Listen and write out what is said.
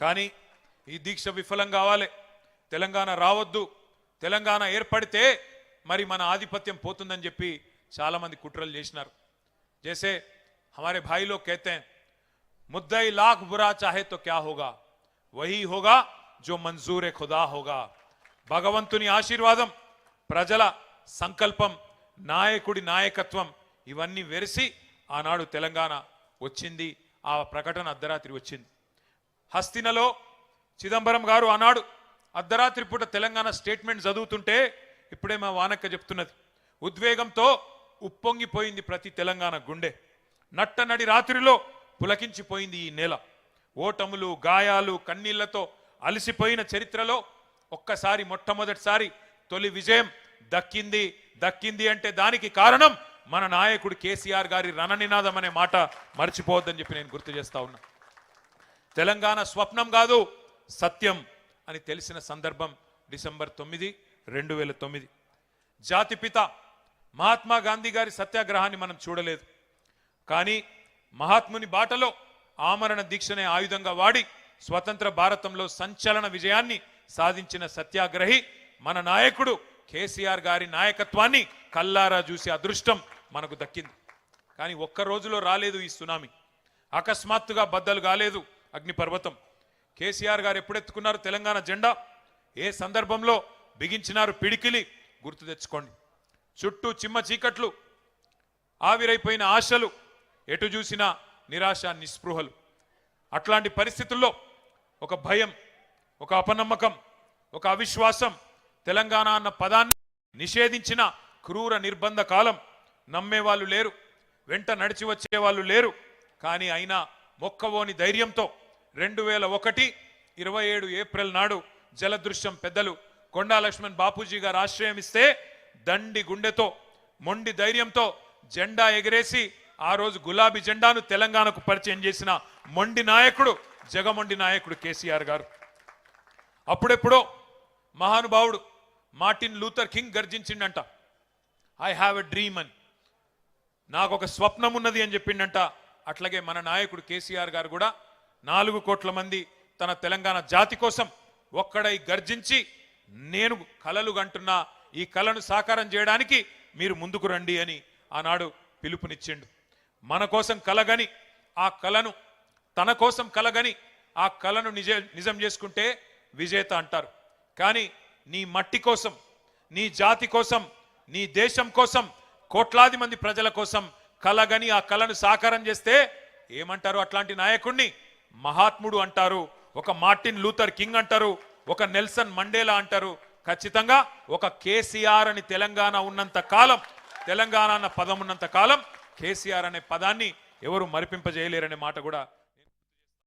కానీ ఈ దీక్ష విఫలం కావాలి తెలంగాణ రావద్దు తెలంగాణ ఏర్పడితే మరి మన ఆధిపత్యం పోతుందని చెప్పి చాలా మంది కుట్రలు చేసినారు జైసే हमारे भाई लोग कहते हैं मुद्दई लाख बुरा चाहे तो क्या होगा वही होगा जो मंजूर खुदा होगा భగవంతుని ఆశీర్వాదం ప్రజల సంకల్పం నాయకుడి నాయకత్వం ఇవన్నీ వెరిసి ఆనాడు తెలంగాణ వచ్చింది ఆ ప్రకటన అర్ధరాత్రి వచ్చింది హస్తినలో చిదంబరం గారు అన్నాడు అర్ధరాత్రి పూట తెలంగాణ స్టేట్మెంట్ చదువుతుంటే ఇప్పుడే మా వానక్క చెప్తున్నది. ఉద్వేగంతో ఉప్పొంగిపోయింది ప్రతి తెలంగాణ గుండె. నట్టనడి రాత్రిలో పులకించిపోయింది ఈ నేల. ఓటములు గాయాలు కన్నీళ్ళతో అలసిపోయిన చరిత్రలో ఒక్కసారి మొట్టమొదటిసారి తొలి విజయం దక్కింది. దక్కింది అంటే దానికి కారణం మన నాయకుడు కేసీఆర్ గారి రణనినాదం అనే మాట మర్చిపోవద్దని చెప్పి నేను గుర్తు చేస్తా ఉన్నా. తెలంగాణ స్వప్నం కాదు సత్యం అని తెలిసిన సందర్భం డిసెంబర్ తొమ్మిది రెండు వేల తొమ్మిది జాతిపిత మహాత్మా గాంధీ గారి సత్యాగ్రహాన్ని మనం చూడలేదు. కానీ మహాత్ముని బాటలో ఆమరణ దీక్షనే ఆయుధంగా వాడి స్వతంత్ర భారతంలో సంచలన విజయాన్ని సాధించిన సత్యాగ్రహి మన నాయకుడు కేసీఆర్ గారి నాయకత్వాన్ని కల్లారా చూసే అదృష్టం మనకు దక్కింది. కానీ ఒక్క రోజులో రాలేదు ఈ సునామీ. అకస్మాత్తుగా బద్దలు కాలేదు అగ్నిపర్వతం. కేసీఆర్ గారు ఎప్పుడెత్తుకున్నారు తెలంగాణ జెండా? ఏ సందర్భంలో బిగించినారు పిడికిలి? గుర్తు తెచ్చుకోండి. చుట్టూ చిమ్మ చీకట్లు ఆవిరైపోయిన ఆశలు ఎటు చూసినా నిరాశ నిస్పృహలు. అట్లాంటి పరిస్థితుల్లో ఒక భయం ఒక అపనమ్మకం ఒక అవిశ్వాసం తెలంగాణ అన్న పదాన్ని నిషేధించిన క్రూర నిర్బంధ కాలం నమ్మేవాళ్ళు లేరు వెంట నడిచి వచ్చేవాళ్ళు లేరు. కానీ అయినా మొక్కవోని ధైర్యంతో రెండు వేల ఒకటి ఇరవై ఏడు ఏప్రిల్ నాడు జలదృశ్యం పెద్దలు కొండా లక్ష్మణ్ బాపూజీ గారు ఆశ్రయం ఇస్తే దండి గుండెతో మొండి ధైర్యంతో జెండా ఎగిరేసి ఆ రోజు గులాబీ జెండాను తెలంగాణకు పరిచయం చేసిన మొండి నాయకుడు జగమొండి నాయకుడు కేసీఆర్ గారు. అప్పుడెప్పుడో మహానుభావుడు మార్టిన్ లూథర్ కింగ్ గర్జించిండంట ఐ హ్యావ్ ఎ డ్రీమ్ అని. నాకు ఒక స్వప్నం ఉన్నది అని చెప్పిండంట. అట్లాగే మన నాయకుడు కేసీఆర్ గారు కూడా నాలుగు కోట్ల మంది తన తెలంగాణ జాతి కోసం ఒక్కడై గర్జించి నేను కలలు గంటున్నా ఈ కళను సాకారం చేయడానికి మీరు ముందుకు రండి అని ఆనాడు పిలుపునిచ్చిండు. మన కోసం కలగని ఆ కళను తన కోసం కలగని ఆ కళను నిజ నిజం చేసుకుంటే విజేత అంటారు. కానీ నీ మట్టి కోసం నీ జాతి కోసం నీ దేశం కోసం కోట్లాది మంది ప్రజల కోసం కలగని ఆ కళను సాకారం చేస్తే ఏమంటారు అట్లాంటి నాయకుణ్ణి? మహాత్ముడు అంటారు ఒక మార్టిన్ లూథర్ కింగ్ అంటారు ఒక నెల్సన్ మండేలా అంటారు. ఖచ్చితంగా ఒక కేసీఆర్ అని తెలంగాణ ఉన్నంత కాలం తెలంగాణ అన్న పదం ఉన్నంత కాలం కేసీఆర్ అనే పదాన్ని ఎవరు మరిపింపజేయలేరనే మాట కూడా